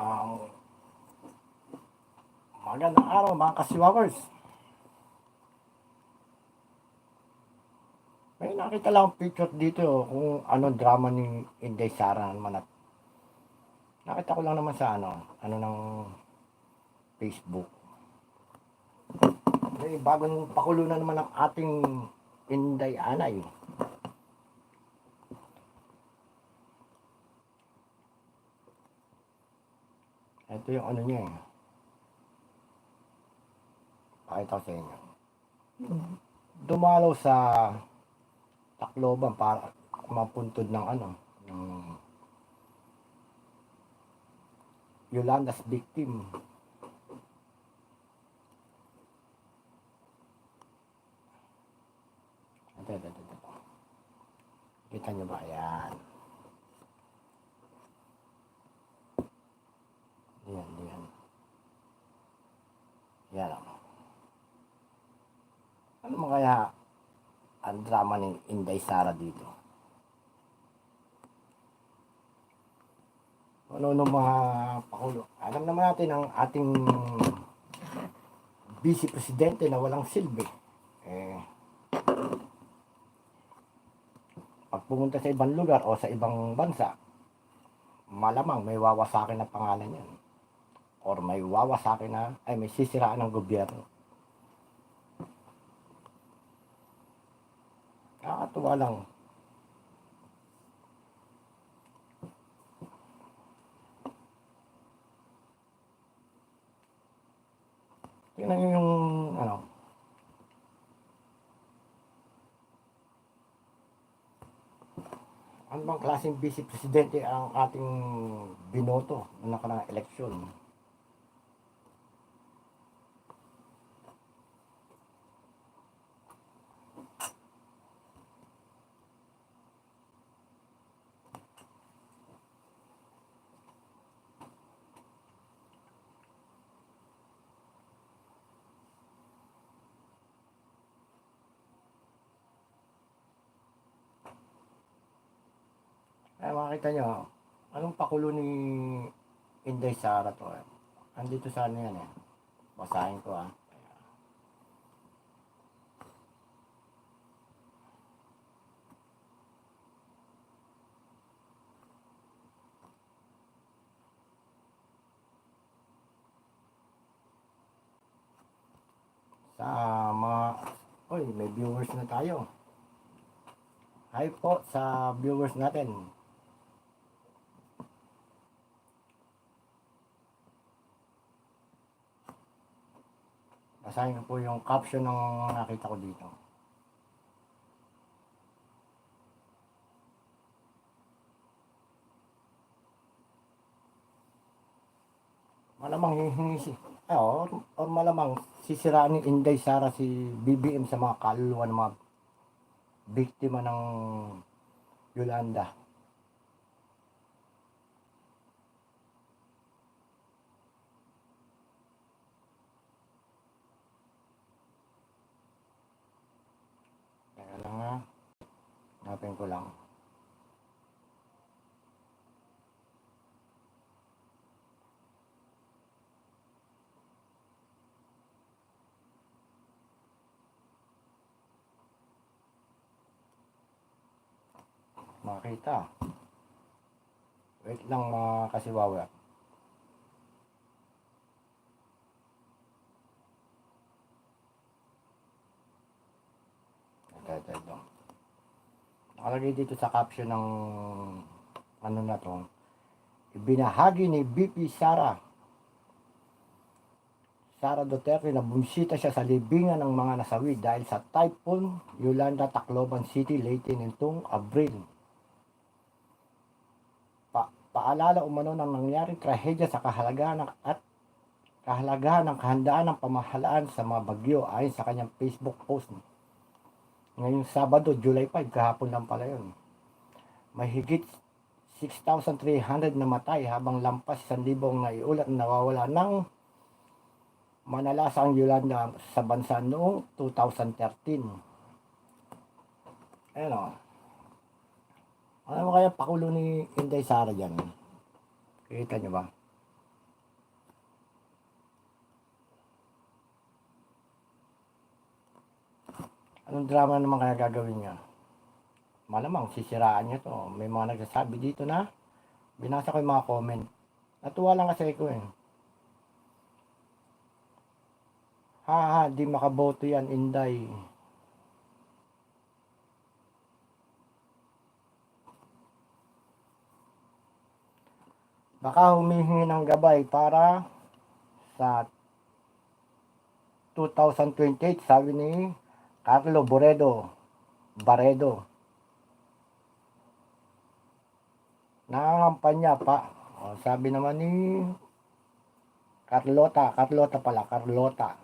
Ang magandang araw mga kasiwawers. May nakita lang picture dito kung ano drama ni Inday Sara naman at nakita ko lang naman sa ano, ano ng Facebook. May bagong pakulo na naman ng ating Inday Anay. Ito yung ano niya eh. Pakita sa inyo. Dumalaw sa Tacloban para mapuntod ng ano, ng Yolanda's victim. Ito, ito, ito. Kita nyo ba? Ayan. Yan, yan. Yan lang. Ano mo kaya ang drama ni Inday Sara dito? Ano nung mga pakulo? Alam naman natin ang ating vice presidente na walang silbi. Eh, pag pumunta sa ibang lugar o sa ibang bansa, malamang may wawasakin na pangalan yan or may wawasakin na, ay may sisiraan ng gobyerno. Nakakatuwa lang. Tingnan nyo yung, ano, ano bang klaseng vice presidente ang ating binoto na nakarang eleksyon? Ay, makita nyo, anong pakulo ni Inday Sara to? Eh? Andito sa ano yan eh. Basahin ko ah. Sa mga... Uy, may viewers na tayo. Hi po sa viewers natin. Basahin ko po yung caption ng nakita ko dito. Malamang hihingi eh, or, or malamang sisiraan ni Inday Sara si BBM sa mga kaluluwa ng mga biktima ng Yolanda. Kaya lang nga, hanapin ko lang. Makita. Wait lang mga kasiwawa. Ito, ito, ito. Nakalagay dito sa caption ng ano na to. Ibinahagi ni BP Sara Sara Duterte na bumisita siya sa libingan ng mga nasawi dahil sa Typhoon Yolanda Tacloban City late nitong Abril. Pa paalala umano ng nangyaring trahedya sa kahalagahan ng, at kahalagahan ng kahandaan ng pamahalaan sa mga bagyo ayon sa kanyang Facebook post. Ngayong Sabado, July 5, kahapon lang pala yun. May higit 6,300 na matay habang lampas 1,000 na iulat na nawawala ng manalasa ang Yolanda sa bansa noong 2013. Ayan o. Ano mo kaya pakulo ni Inday Sara dyan? Kita nyo ba? Anong drama naman kaya gagawin niya? Malamang sisiraan niya to. May mga nagsasabi dito na binasa ko yung mga comment. Natuwa lang kasi ko eh. Ha ha, di makaboto yan, Inday. Baka humihingi ng gabay para sa 2028, sabi ni Carlo Boredo, Baredo. Nangangampanya pa. O, sabi naman ni Carlota, Carlota pala, Carlota.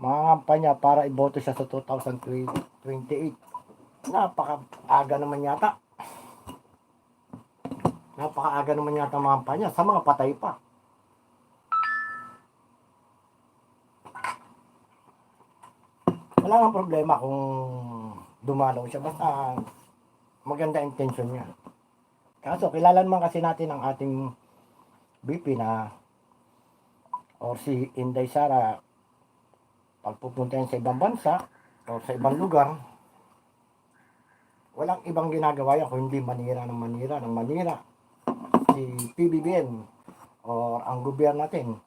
Mangangampanya para iboto siya sa 2028. Napaka-aga naman yata. Napaka-aga naman yata ang mangampanya sa mga patay pa. Wala nang problema kung dumalaw siya. Basta maganda intention niya. Kaso, kilala naman kasi natin ang ating BP na or si Inday Sara pag sa ibang bansa o sa ibang lugar walang ibang ginagawa yan kung manira ng manira ng manira si PBBM or ang gobyerno natin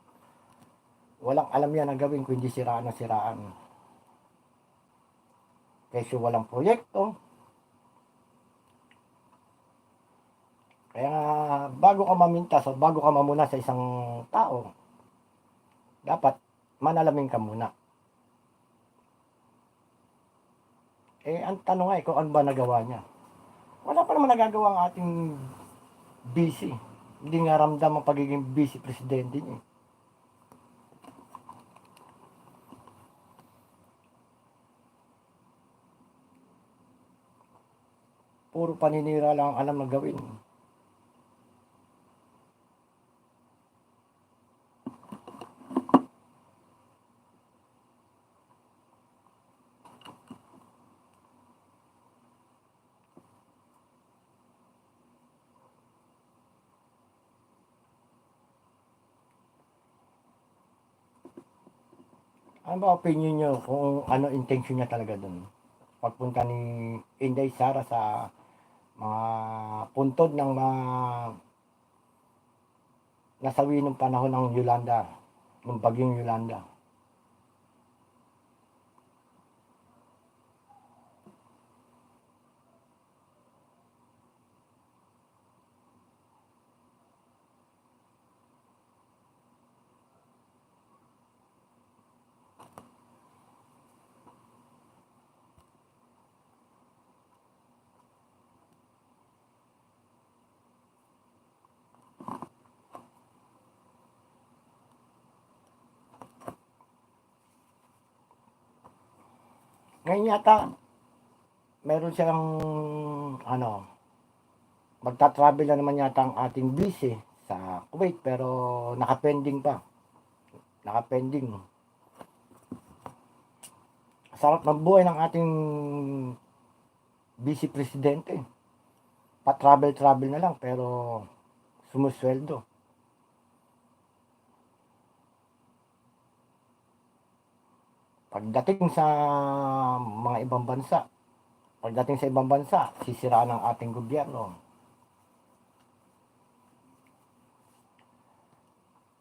walang alam yan ang gawin kung hindi siraan na siraan Kesyo walang proyekto. Kaya bago ka mamintas o bago ka mamuna sa isang tao, dapat manalamin ka muna. Eh, ang tanong eh, kung ano ba nagawa niya. Wala pa naman nagagawa ang ating busy. Hindi nga ramdam ang pagiging busy presidente niya. Puro paninira lang ang alam na gawin. Ano ba opinion nyo kung ano intention niya talaga doon? Pagpunta ni Inday Sara sa mga puntod ng mga nasawi ng panahon ng Yolanda, ng bagyong Yolanda. Ngayon yata, meron siyang, ano, magta-travel na naman yata ang ating busy sa Kuwait, pero nakapending pa. Nakapending. Sarap ng buhay ng ating busy presidente. Pa-travel-travel na lang, pero sumusweldo. Pagdating sa mga ibang bansa, pagdating sa ibang bansa, sisiraan ng ating gobyerno.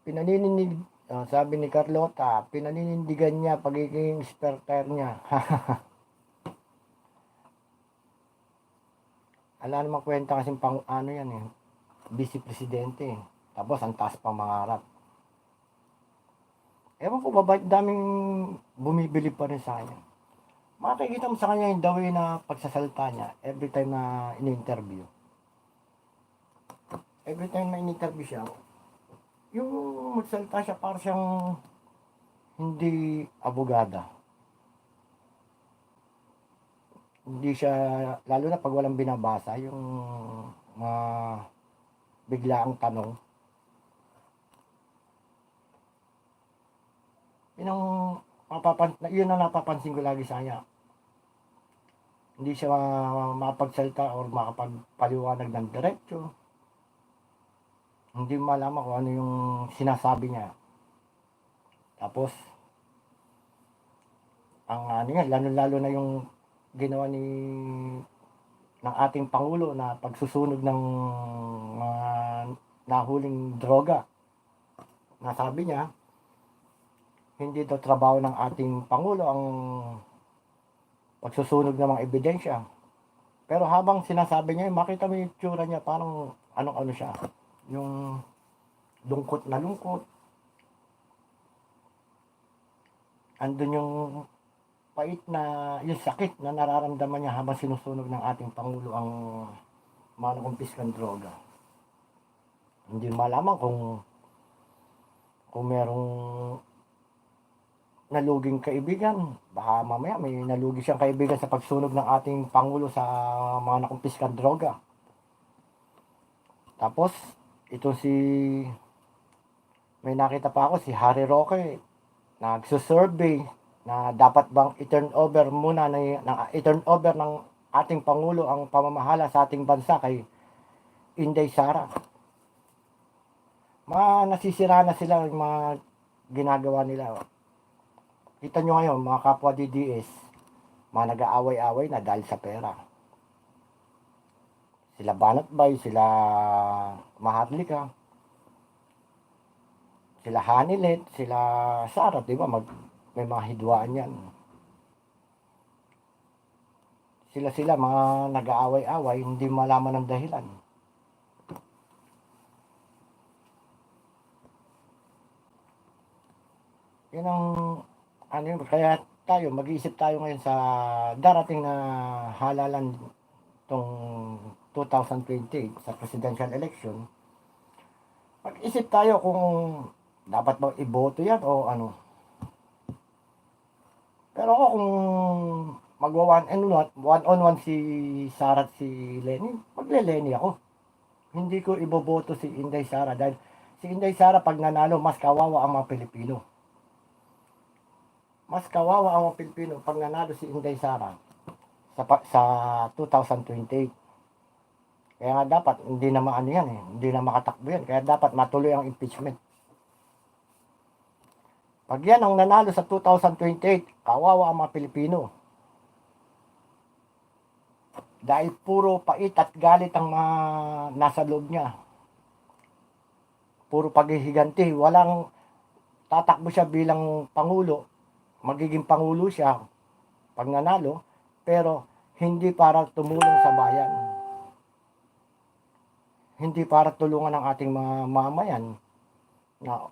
Pinaninindig, ah, sabi ni Carlota, pinaninindigan niya pagiging experter niya. Ala namang kwenta kasi pang ano yan eh, vice presidente eh. Tapos ang taas pang mangarap. Ewan ko ba, ba't daming bumibili pa rin sa kanya. Makikita mo sa kanya yung way na pagsasalita niya every time na in-interview. Every time na in-interview siya, yung magsalita siya para siyang hindi abogada. Hindi siya, lalo na pag walang binabasa, yung mga biglaang tanong, yun ang mapapan yun ang napapansin ko lagi sa kanya. Hindi siya ma- mapagsalita or makapagpaliwanag ng diretso. Hindi malaman kung ano yung sinasabi niya. Tapos, ang ano yan, lalo-lalo na yung ginawa ni ng ating Pangulo na pagsusunog ng mga nahuling droga. Nasabi niya, hindi daw trabaho ng ating Pangulo ang pagsusunog ng mga ebidensya. Pero habang sinasabi niya, makita mo yung tsura niya, parang anong-ano siya. Yung lungkot na lungkot. Andun yung pait na, yung sakit na nararamdaman niya habang sinusunog ng ating Pangulo ang mga nakumpiskang droga. Hindi malaman kung kung merong naluging kaibigan, baka mamaya may nalugi siyang kaibigan sa pagsunog ng ating Pangulo sa mga nakumpiskang droga. Tapos, ito si may nakita pa ako si Harry Roque nagsusurvey na dapat bang i-turn over muna na, na i-turn over ng ating pangulo ang pamamahala sa ating bansa kay Inday Sara. Mga nasisira na sila yung mga ginagawa nila. Kita nyo ngayon, mga kapwa DDS, mga nag-aaway-away na dahil sa pera. Sila Banat Bay, sila Maharlika, sila Hanilet, sila Sara, di ba? Mag, may mga hidwaan yan. Sila-sila, mga nag-aaway-away, hindi malaman ng dahilan. Yan ang, ano kaya tayo, mag-iisip tayo ngayon sa darating na halalan tong 2028 sa presidential election. Mag-isip tayo kung dapat ba iboto yan o ano. Pero ako kung magwa one and one, one on one si Sara at si Lenny, magle-Lenny ako. Hindi ko iboboto si Inday Sara dahil si Inday Sara pag nanalo, mas kawawa ang mga Pilipino. Mas kawawa ang mga Pilipino pag nanalo si Inday Sara sa, sa 2028. Kaya nga dapat, hindi na maano yan eh. Hindi na makatakbo yan. Kaya dapat matuloy ang impeachment. Pag yan ang nanalo sa 2028, kawawa ang mga Pilipino. Dahil puro pait at galit ang mga nasa loob niya. Puro paghihiganti. Walang tatakbo siya bilang Pangulo. Magiging Pangulo siya pag nanalo. Pero hindi para tumulong sa bayan. Hindi para tulungan ang ating mga mamayan na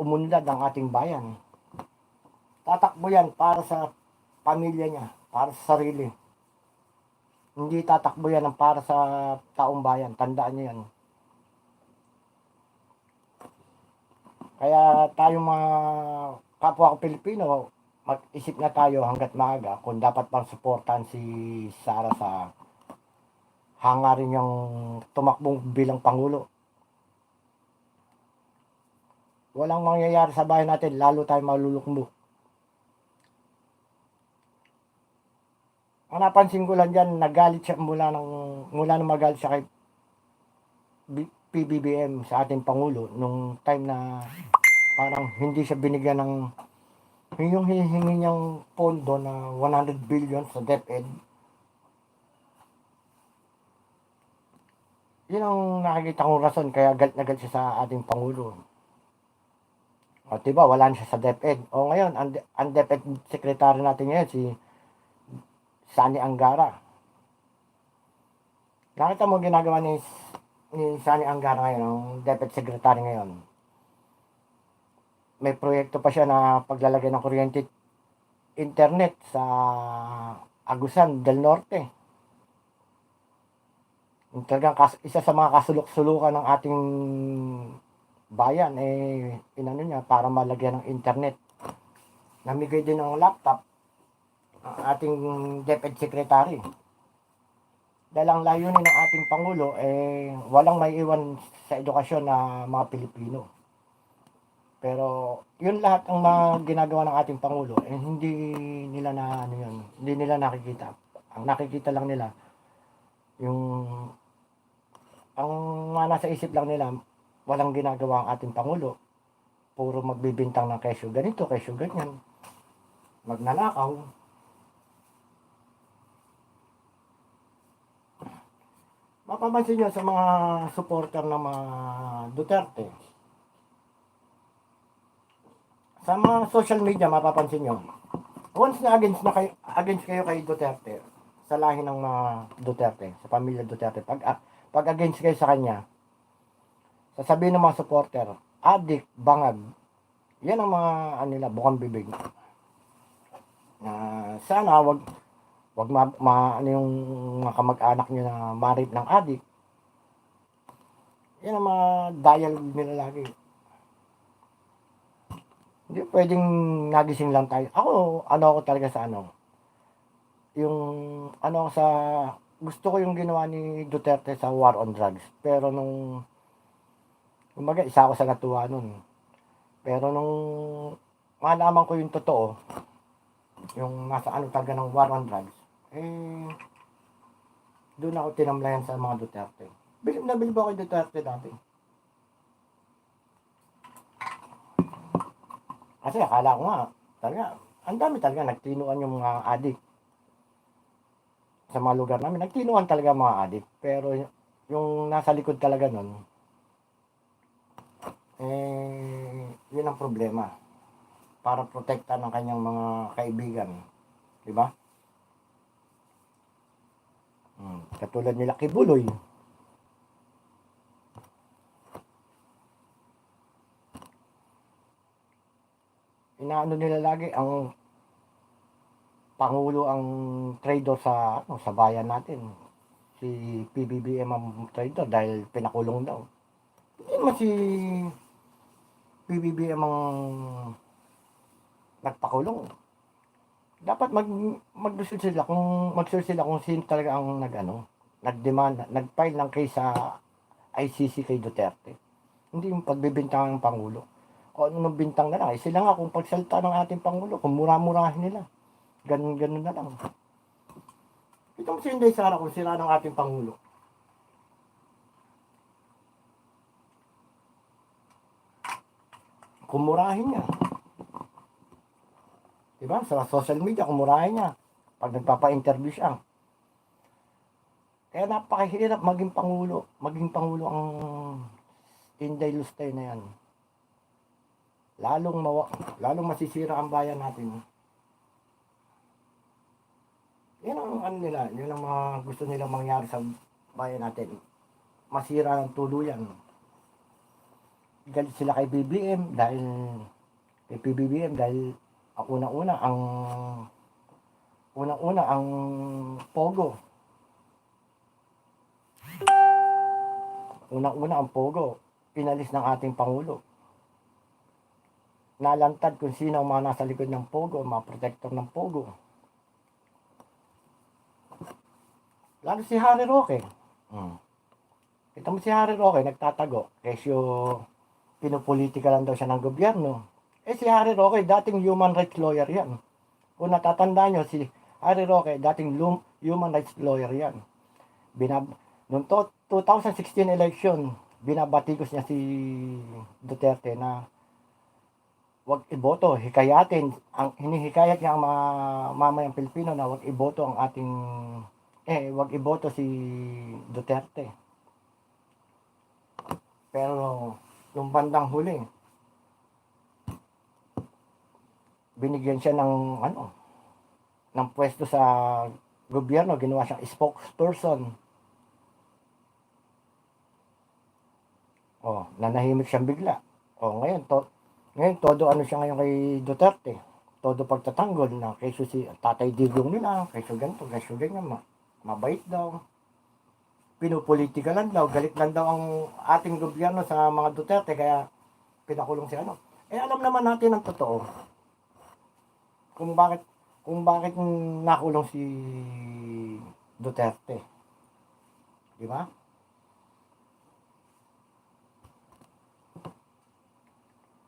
umunlad ang ating bayan. Tatakbo yan para sa pamilya niya, para sa sarili. Hindi tatakbo yan para sa taong bayan. Tandaan niyo yan. Kaya tayo mga kapwa ko Pilipino, mag-isip na tayo hanggat maaga kung dapat bang suportahan si Sara sa hangarin niyang tumakbong bilang Pangulo. Walang mangyayari sa bahay natin, lalo tayo malulukmo. Ang napansin ko lang dyan, nagalit siya mula nang, mula nang magalit siya kay PBBM sa ating Pangulo nung time na parang hindi siya binigyan ng yung hihingi niyang pondo na 100 billion sa DepEd. Yun ang nakikita kong rason kaya galit na galit siya sa ating Pangulo. O, diba, wala siya sa DepEd. O ngayon, ang, ang DepEd secretary natin ngayon, si Sani Angara. Nakita mo ginagawa ni, ni Sani Angara ngayon, ang DepEd secretary ngayon. May proyekto pa siya na paglalagay ng kuryente internet sa Agusan del Norte. Talagang kas- isa sa mga kasulok-sulukan ng ating bayan eh inano niya para malagyan ng internet. Namigay din ng laptop ang ating DepEd secretary. Dahil ang layunin ng ating pangulo eh walang may iwan sa edukasyon na mga Pilipino. Pero yun lahat ang mga ginagawa ng ating pangulo eh hindi nila na ano yun, hindi nila nakikita. Ang nakikita lang nila yung ang mga nasa isip lang nila walang ginagawa ang ating Pangulo. Puro magbibintang ng kesyo ganito, kesyo ganyan. magnanakaw, mapapansin nyo sa mga supporter ng mga Duterte, sa mga social media, mapapansin nyo, once na against na kayo, against kayo kay Duterte, sa lahi ng mga Duterte, sa pamilya Duterte, pag, ah, pag against kayo sa kanya, sasabihin ng mga supporter, adik, bangag, yan ang mga ano nila, bukang bibig. Na sana wag wag ma, ma ano yung mga kamag-anak niyo na marip ng adik. Yan ang mga dialogue nila lagi. Pwedeng nagising lang tayo. Ako, ano ako talaga sa ano. Yung, ano ako sa, gusto ko yung ginawa ni Duterte sa war on drugs. Pero nung, umaga, isa ako sa natuwa nun. Pero nung malaman ko yung totoo, yung nasa ano talaga ng war on drugs, eh, doon ako tinamlayan sa mga Duterte. Bilib na bilib ako kay Duterte dati. Kasi akala ko nga, talaga, ang dami talaga nagtinuan yung mga adik. Sa mga lugar namin, nagtinuan talaga ang mga adik. Pero yung nasa likod talaga nun, eh, yun ang problema. Para protekta ng kanyang mga kaibigan. Di ba? Hmm. Katulad nila Kibuloy. Inaano nila lagi ang Pangulo ang trader sa ano, sa bayan natin. Si PBBM ang trader dahil pinakulong daw. Hindi naman si PBBM ang nagpakulong. Dapat mag magdusul sila kung magsul sila kung sino talaga ang nagano, nagdemand, nagfile ng case sa ICC kay Duterte. Hindi yung pagbibintang ng Pangulo. Ano nung bintang na lang, eh, sila nga kung pagsalita ng ating Pangulo, kung mura-murahin nila. Ganun, ganun na lang. Ito mo si Inday Sara kung sila ng ating Pangulo. Kumurahin niya. Diba? Sa social media, kumurahin niya. Pag nagpapa-interview siya. Kaya napakahirap maging Pangulo. Maging Pangulo ang Inday Lustay na yan. Lalong, mawa, lalong masisira ang bayan natin. Yan ang ano nila, yun ang mga gusto nilang mangyari sa bayan natin. Masira ng tuluyan. Galit sila kay BBM dahil kay PBBM dahil ang unang-una ang unang-una ang Pogo. Unang-una ang Pogo, pinalis ng ating Pangulo. Nalantad kung sino ang mga nasa likod ng Pogo, mga protector ng Pogo. Lalo si Harry Roque. Hmm. Kita mo si Harry Roque, nagtatago. Kesyo, pinupolitika lang daw siya ng gobyerno. Eh si Harry Roque, dating human rights lawyer yan. Kung natatanda nyo, si Harry Roque, dating human rights lawyer yan. Binab noong to- 2016 election, binabatikos niya si Duterte na wag iboto, hikayatin, ang hinihikayat niya ang mga mamayang Pilipino na wag iboto ang ating eh, wag iboto si Duterte. Pero, yung bandang huli, binigyan siya ng, ano, ng pwesto sa gobyerno, ginawa siyang spokesperson. Oh, nanahimik siyang bigla. Oh, ngayon, to, ngayon, todo ano siya ngayon kay Duterte. Todo pagtatanggol na kaysa si Tatay Digong nila, kaysa ganito, kaysa ganyan, ma mabait daw. Pinupolitika lang daw, galit lang daw ang ating gobyerno sa mga Duterte, kaya pinakulong si ano. Eh, alam naman natin ang totoo. Kung bakit, kung bakit nakulong si Duterte. Di ba?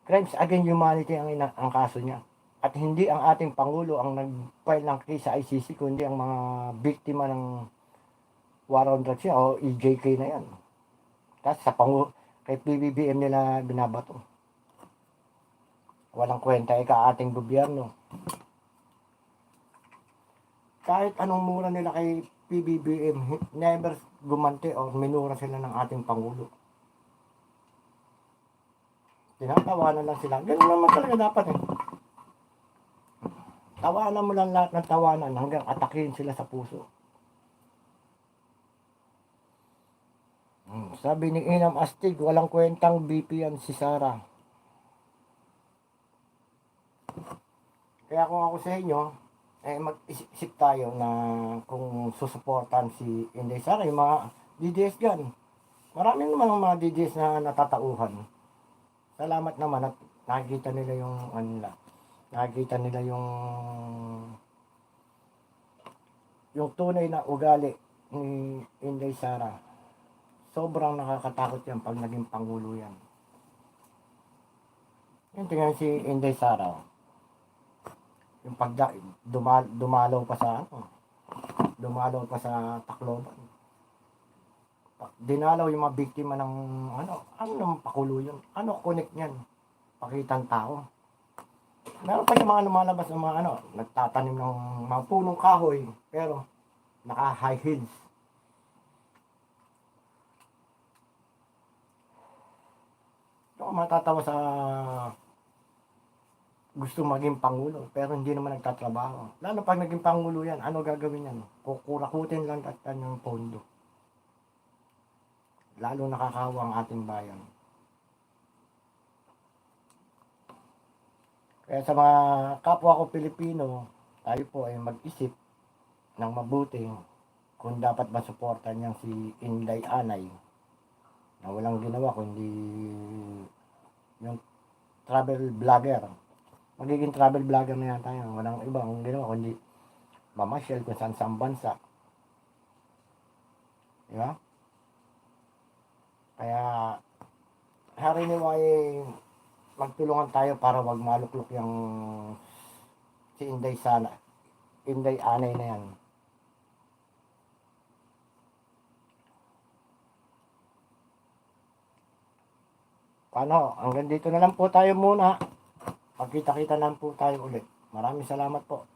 Crimes against humanity ang, ina- ang kaso niya. At hindi ang ating Pangulo ang nag-file ng case sa ICC, kundi ang mga biktima ng war on drugs yan, o EJK na yan. Tapos sa Pangulo, kay PBBM nila binabato. Walang kwenta ika ating gobyerno. kahit anong mura nila kay PBBM, never gumanti o minura sila ng ating Pangulo. Tinatawanan lang sila. Ganun naman talaga dapat eh. Tawanan mo lang lahat ng tawanan hanggang atakin sila sa puso. Hmm, Sabi ni Inam Astig, walang kwentang BP yan si Sarah. Kaya kung ako sa inyo, eh mag-isip tayo na kung susuportan si Inday Sara, yung mga DDS dyan. Marami naman mga DDS na natatauhan. Salamat naman at nakikita nila yung ano nila. Nakikita nila yung yung tunay na ugali ni Inday Sara. Sobrang nakakatakot yan pag naging pangulo yan. Yung tingnan si Inday Sara. oh. Yung pagda, dumal, dumalaw pa sa ano, dumalaw pa sa Tacloban. Dinalaw yung mga biktima ng ano, ano naman pakulo yun? Ano connect niyan? Pakitang tao. Meron pa yung mga lumalabas ng mga ano, nagtatanim ng mga punong kahoy, pero naka high heels. Ako matatawa sa gusto maging pangulo pero hindi naman nagtatrabaho. Lalo pag naging pangulo yan, ano gagawin yan? Kukurakutin lang at kanyang pondo. Lalo nakakawa ang ating bayan. Kaya sa mga kapwa ko Pilipino, tayo po ay mag-isip ng mabuti kung dapat ba suportan niyang si Inday Anay na walang ginawa kundi yung travel vlogger. Magiging travel vlogger na yan. Walang ibang ginawa kundi mamasyal kung saan saan bansa. Di ba? Kaya hari ni Way magtulungan tayo para wag maluklok yung si Inday sana. Inday Anay na yan. Paano? Hanggang dito na lang po tayo muna. Pagkita-kita lang po tayo ulit. Maraming salamat po.